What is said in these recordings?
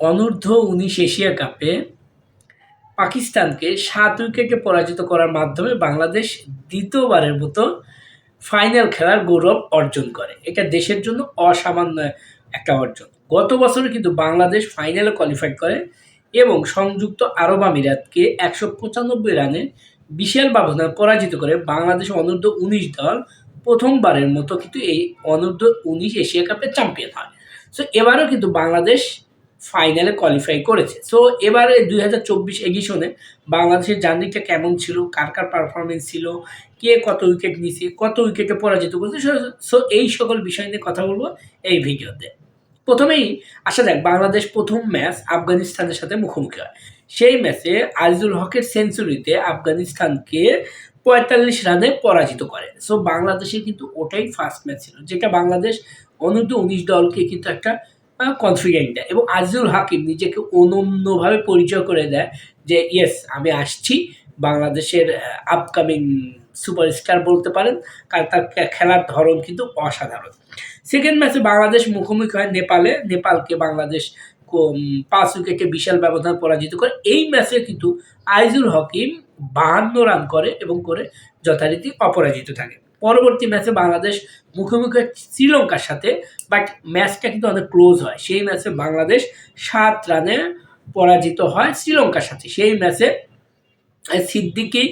অনূর্ধ্ব উনিশ এশিয়া কাপে পাকিস্তানকে সাত উইকেটে পরাজিত করার মাধ্যমে বাংলাদেশ দ্বিতীয়বারের মতো ফাইনাল খেলার গৌরব অর্জন করে। এটা দেশের জন্য অসামান্য একটা অর্জন। গত বছরে কিন্তু বাংলাদেশ ফাইনালে কোয়ালিফাই করে এবং সংযুক্ত আরব আমিরাতকে একশো পঁচানব্বই রানে বিশাল ব্যবধানে পরাজিত করে বাংলাদেশ অনূর্ধ্ব উনিশ দল প্রথমবারের মতো কিন্তু এই অনূর্ধ্ব উনিশ এশিয়া কাপের চ্যাম্পিয়ন হয়। সো এবারও কিন্তু বাংলাদেশ ফাইনালে কোয়ালিফাই করেছে। সো এবারে দুই হাজার চব্বিশ এডিশনে বাংলাদেশের জার্নিটা কেমন ছিল? কার কার পারফরমেন্স ছিল? কে কত উইকেট নিছে? কত উইকেটে পরাজিত করেছে? সো এই সকল বিষয় নিয়ে কথা বলব এই ভিডিওতে। প্রথমেই আসা যাক, বাংলাদেশ প্রথম ম্যাচ আফগানিস্তানের সাথে মুখোমুখি হয়। সেই ম্যাচে আজিজুল হকের সেঞ্চুরিতে আফগানিস্তানকে পঁয়তাল্লিশ রানে পরাজিত করে। সো বাংলাদেশের কিন্তু ওটাই ফার্স্ট ম্যাচ ছিল, যেটা বাংলাদেশ অনূর্ধ্ব উনিশ দলকে কিন্তু একটা কনফিডেন্ট এবং আজিজুল হাকিম নিজেকে অনন্যভাবে পরিচয় করে দেয় যে ইয়েস আমি আসছি বাংলাদেশের আপকামিং সুপারস্টার বলতে পারেন। কারণ তার খেলার ধরন কিন্তু অসাধারণ। সেকেন্ড ম্যাচে বাংলাদেশ মুখোমুখি হয় নেপালে। নেপালকে বাংলাদেশ পাঁচ উইকেটে বিশাল ব্যবধান পরাজিত করে। এই ম্যাচে কিন্তু আইজুল হকিম বাহান্ন রান করে এবং করে যথারীতি অপরাজিত থাকে। পরবর্তী ম্যাচে বাংলাদেশ মুখোমুখি শ্রীলঙ্কার সাথে বাট ম্যাচটা কিন্তু অনেক ক্লোজ হয়। সেই ম্যাচে বাংলাদেশ সাত রানে পরাজিত হয় শ্রীলঙ্কার সাথে। সেই ম্যাচে সিদ্দিকি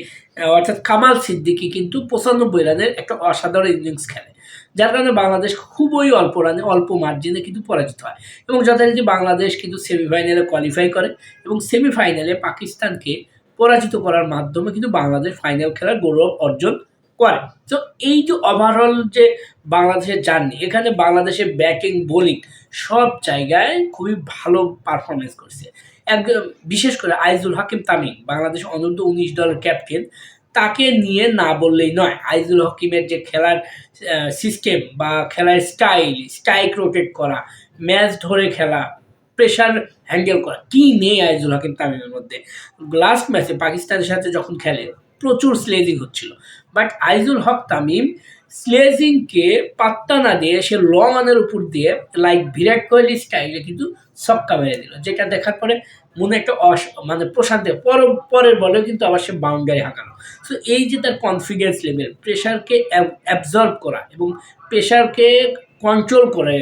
অর্থাৎ কামাল সিদ্দিকি কিন্তু পঁচানব্বই রানের একটা অসাধারণ ইনিংস খেলে। যার কারণে বাংলাদেশ খুবই অল্প রানে, অল্প মার্জিনে কিন্তু পরাজিত হয়। এবং যথারীতি বাংলাদেশ কিন্তু সেমিফাইনালে কোয়ালিফাই করে এবং সেমিফাইনালে পাকিস্তানকে পরাজিত করার মাধ্যমে কিন্তু বাংলাদেশ ফাইনাল খেলার গৌরব অর্জন করে। তো এই যে ওভারঅল যে বাংলাদেশের জার্নি এখানে বাংলাদেশের ব্যাটিং বোলিং সব জায়গায় খুবই ভালো পারফরমেন্স করছে। এক বিশেষ করে আইজুল হাকিম তামিম, বাংলাদেশ অনূর্ধ্ব উনিশ দলের ক্যাপ্টেন তাকে নিয়ে না বললেই নয়, আইজুল হকিমের যে খেলার সিস্টেম বা খেলার স্টাইল স্ট্রাইক রোটেট করা ম্যাচ ধরে খেলা প্রেশার হ্যান্ডেল করা, কী নেই আইজুল হাকিম তামিমের মধ্যে। লাস্ট ম্যাচে পাকিস্তানের সাথে যখন খেলে প্রচুর স্লেজিং হচ্ছিল। বাট আইজুল হক তামিম স্লেজিংকে পাত্তা না দিয়ে সে লং অনের উপর দিয়ে লাইক বিরাট কোহলি স্টাইলে কিন্তু ছক্কা মেরে দিল, যেটা দেখার পরে মনে একটা অস মানে প্রশান্তি পর পরের বলেও কিন্তু আবার সে বাউন্ডারি হাঁকানো সো এই যে তার কনফিডেন্স লেভেল প্রেশারকে অ্যাবজর্ব করা এবং প্রেশারকে কন্ট্রোল করে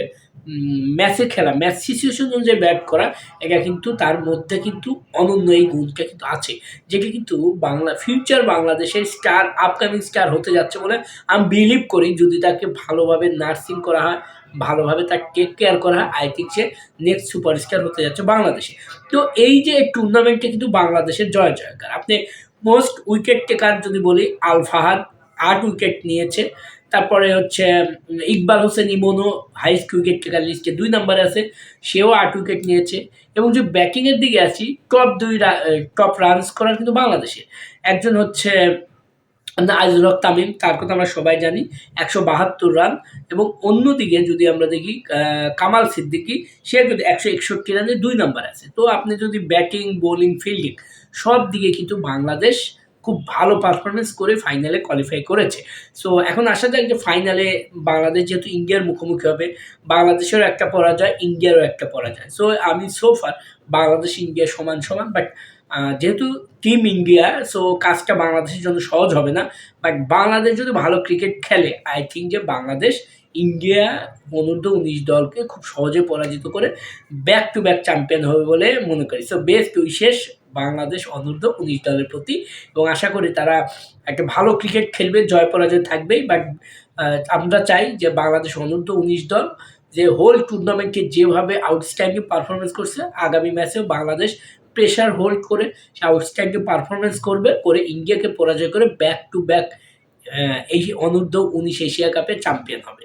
ম্যাচে খেলা। ম্যাচ সিচুয়েশন অনুযায়ী ব্যাট করা, এটা কিন্তু তার মধ্যে কিন্তু অনন্য এই গুণটা কিন্তু আছে। যেটা কিন্তু বাংলা ফিউচার বাংলাদেশের স্টার আপকামিং স্টার হতে যাচ্ছে বলে আমি বিলিভ করি। যদি তাকে ভালোভাবে নার্সিং করা হয়, ভালোভাবে তার টেক কেয়ার করা হয় আই থিঙ্ক সে নেক্সট সুপারস্টার হতে যাচ্ছে বাংলাদেশে। তো এই যে টুর্নামেন্টে কিন্তু বাংলাদেশের জয় জয়কার। আপনি মোস্ট উইকেট টেকার যদি বলি, আল ফাহাদ আট উইকেট নিয়েছে। তারপরে হচ্ছে ইকবাল হোসেন ইমনও হাইস্ট উইকেট টেকার লিস্টে দুই নম্বরে আছে, সেও আট উইকেট নিয়েছে। এবং যে ব্যাটিংয়ের দিকে আছি টপ দুই টপ রানস করার কিন্তু বাংলাদেশে। একজন হচ্ছে আইজুল হক তামিম, তার কথা আমরা সবাই জানি, একশো বাহাত্তর রান এবং অন্যদিকে যদি আমরা দেখি কামাল সিদ্দিকি, সে কিন্তু একশো একষট্টি রানে দুই নম্বর আছে। তো আপনি যদি ব্যাটিং বোলিং ফিল্ডিং সব দিকে কিন্তু বাংলাদেশ খুব ভালো পারফরমেন্স করে ফাইনালে কোয়ালিফাই করেছে। সো এখন আসা যাক যে ফাইনালে বাংলাদেশ যেহেতু ইন্ডিয়ার মুখোমুখি হবে, বাংলাদেশেরও একটা পরাজয় ইন্ডিয়ারও একটা পরাজয়। সো আমি সোফার বাংলাদেশ ইন্ডিয়া সমান সমান বাট যেহেতু টিম ইন্ডিয়া সো কাজটা বাংলাদেশের জন্য সহজ হবে না বাট বাংলাদেশ যদি ভালো ক্রিকেট খেলে আই থিঙ্ক যে বাংলাদেশ ইন্ডিয়া অনূর্ধ্ব উনিশ দলকে খুব সহজে পরাজিত করে ব্যাক টু ব্যাক চ্যাম্পিয়ন হবে বলে মনে করি। সো বেস্ট উইশেষ বাংলাদেশ অনূর্ধ্ব উনিশ দলের প্রতি এবং আশা করি তারা একটা ভালো ক্রিকেট খেলবে, জয় পরাজয় থাকবেই বাট আমরা চাই যে বাংলাদেশ অনূর্ধ্ব উনিশ দল যে হোল টুর্নামেন্টে যেভাবে আউটস্ট্যান্ডিং পারফরমেন্স করছে, আগামী ম্যাচেও বাংলাদেশ প্রেশার হোল্ড করে সে আউটস্ট্যান্ডিং পারফরমেন্স করবে, করে ইন্ডিয়াকে পরাজয় করে ব্যাক টু ব্যাক এই অনূর্ধ্ব উনিশ এশিয়া কাপে চ্যাম্পিয়ন হবে।